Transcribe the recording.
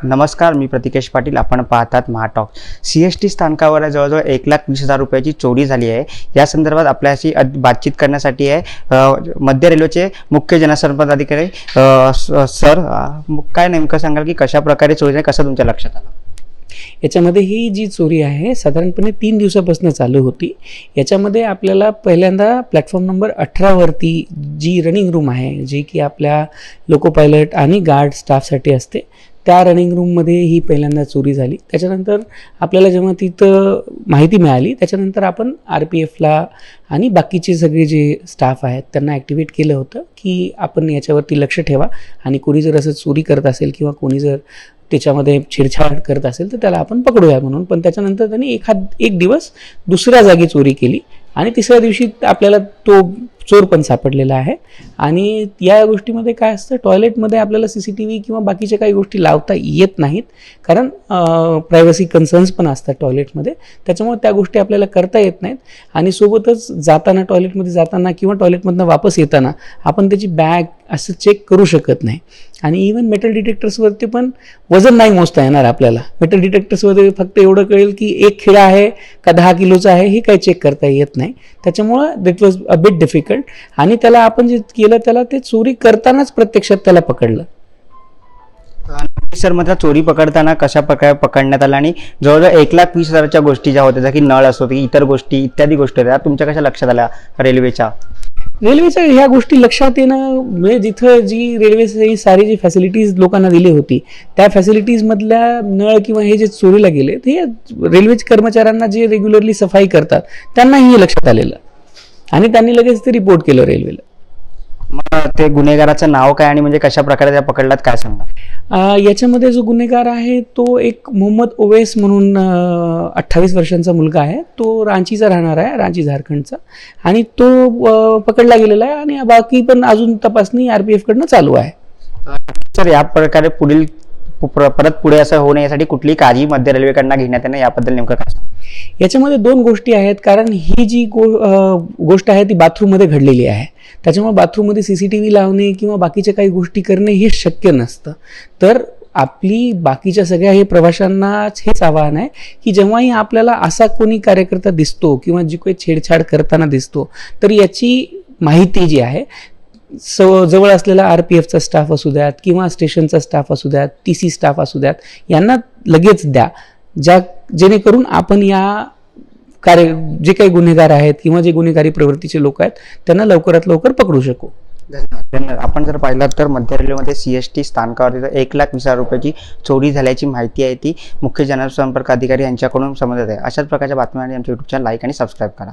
नमस्कार मी प्रतिकेश पाटील. आपण पाहतात महाटॉक. सी एस टी स्थानकावर जवळजवळ एक लाख वीस हजार रुपयाची चोरी झाली आहे. या संदर्भात आपल्याशी बातचीत करण्यासाठी आहे मध्य रेल्वेचे मुख्य जनसंपर्क अधिकारी सर काय नेमकं सांगाल की कशा प्रकारे चोरी झाली कसं तुमच्या लक्षात आलं? याच्यामध्ये ही जी चोरी आहे साधारणपणे तीन दिवसापासून चालू होती. याच्यामध्ये आपल्याला पहिल्यांदा प्लॅटफॉर्म नंबर अठरावरती जी रनिंग रूम आहे जी की आपल्या लोको पायलट आणि गार्ड स्टाफसाठी असते त्या रनिंग रूममध्ये ही पहिल्यांदा चोरी झाली. त्याच्यानंतर आपल्याला जेव्हा तिथं माहिती मिळाली त्याच्यानंतर आपण आर पी एफला आणि बाकीचे सगळे जे स्टाफ आहेत त्यांना ॲक्टिवेट केलं होतं की आपण याच्यावरती लक्ष ठेवा आणि कोणी जर असं चोरी करत असेल किंवा कोणी जर त्याच्यामध्ये छेडछाड करत असेल तर त्याला आपण पकडूया म्हणून. पण त्याच्यानंतर त्यांनी एखाद एक दिवस दुसऱ्या जागी चोरी केली आणि तिसऱ्या दिवशी आपल्याला तो चोर पण सापडलेला आहे. आणि या गोष्टीमध्ये काय असतं टॉयलेटमध्ये आपल्याला सी सी टी व्ही किंवा बाकीच्या काही गोष्टी लावता येत नाहीत. कारण प्रायव्हसी कन्सर्न्स पण असतात टॉयलेटमध्ये. त्याच्यामुळे त्या गोष्टी आपल्याला करता येत नाहीत. आणि सोबतच जाताना टॉयलेटमध्ये जाताना किंवा टॉयलेटमधनं वापस येताना आपण त्याची बॅग असं चेक करू शकत नाही. आणि इवन मेटल डिटेक्टर्सवरती पण वजन नाही मोजता येणार आपल्याला. मेटल डिटेक्टर्सवरती फक्त एवढं कळेल की एक खिळा आहे का दहा किलोचा आहे हे काही चेक करता येत नाही. त्याच्यामुळं that was a bit difficult आणि त्याला आपण जे केलं त्याला ते चोरी करतानाच प्रत्यक्षात त्याला पकडलं. सर मात्र चोरी पकडताना कशा प्रकारे पकडण्यात आला? आणि जवळजवळ एक लाख वीस हजाराच्या गोष्टी ज्या होत्या जसं की नळ असो की इतर गोष्टी इत्यादी गोष्टी होत्या तुमच्या कशा लक्षात आल्या रेल्वेच्या? रेल्वेच्या ह्या गोष्टी लक्षात येणं म्हणजे जिथं जी रेल्वे सारी जी फॅसिलिटीज लोकांना दिली होती त्या फॅसिलिटीजमधल्या नळ किंवा हे जे चोरीला गेले ते रेल्वे कर्मचाऱ्यांना जे रेग्युलरली सफाई करतात त्यांनाही हे लक्षात आलेलं. आणि त्यांनी लगेच ते रिपोर्ट केलं रेल्वेला. मग ते गुन्हेगाराचं नाव काय आणि म्हणजे कशा प्रकारे त्या पकडलात काय सांगा याच्यामध्ये जो गुन्हेगार आहे तो एक मोहम्मद ओवेस म्हणून अठ्ठावीस वर्षांचा मुलगा आहे. तो रांचीचा राहणार आहे रांची झारखंडचा. आणि तो पकडला गेलेला आहे आणि बाकी पण अजून तपासणी आर पी एफकडनं चालू आहे. सर या प्रकारे पुढील परत पुढे असं होऊ नये यासाठी कुठली काळजी मध्य रेल्वेकडनं घेण्यात येणं याबद्दल नेमकं काय सांगा? याच्यामध्ये दोन गोष्टी आहेत. कारण ही जी गो गोष्ट आहे ती बाथरूममध्ये घडलेली आहे. त्याच्यामुळे बाथरूममध्ये सी सी टी व्ही लावणे किंवा बाकीच्या काही गोष्टी करणे हे शक्य नसतं. तर आपली बाकीच्या सगळ्या हे प्रवाशांनाच हेच आवाहन आहे की जेव्हाही आपल्याला असा कोणी कार्यकर्ता दिसतो किंवा जी काही छेडछाड करताना दिसतो तर याची माहिती जी आहे स जवळ असलेला आर पी एफचा स्टाफ असू द्यात किंवा स्टेशनचा स्टाफ असू द्यात टी सी स्टाफ असू द्यात यांना लगेच द्या. ज्या जेणेकरून आपण या कार्य जे काही गुन्हेगार आहेत किंवा जे गुन्हेगारी प्रवृत्तीचे लोक आहेत त्यांना लवकरात लवकर पकडू शकू. धन्यवाद. आपण जर पाहिलं तर मध्य रेल्वेमध्ये सी एस टी स्थानकावरती तर एक लाख वीस हजार रुपयाची चोरी झाल्याची माहिती आहे ती मुख्य जनसंपर्क अधिकारी यांच्याकडून समजत आहे. अशाच प्रकारच्या बातम्या आमच्या युट्यूब चॅनल लाईक आणि सबस्क्राईब करा.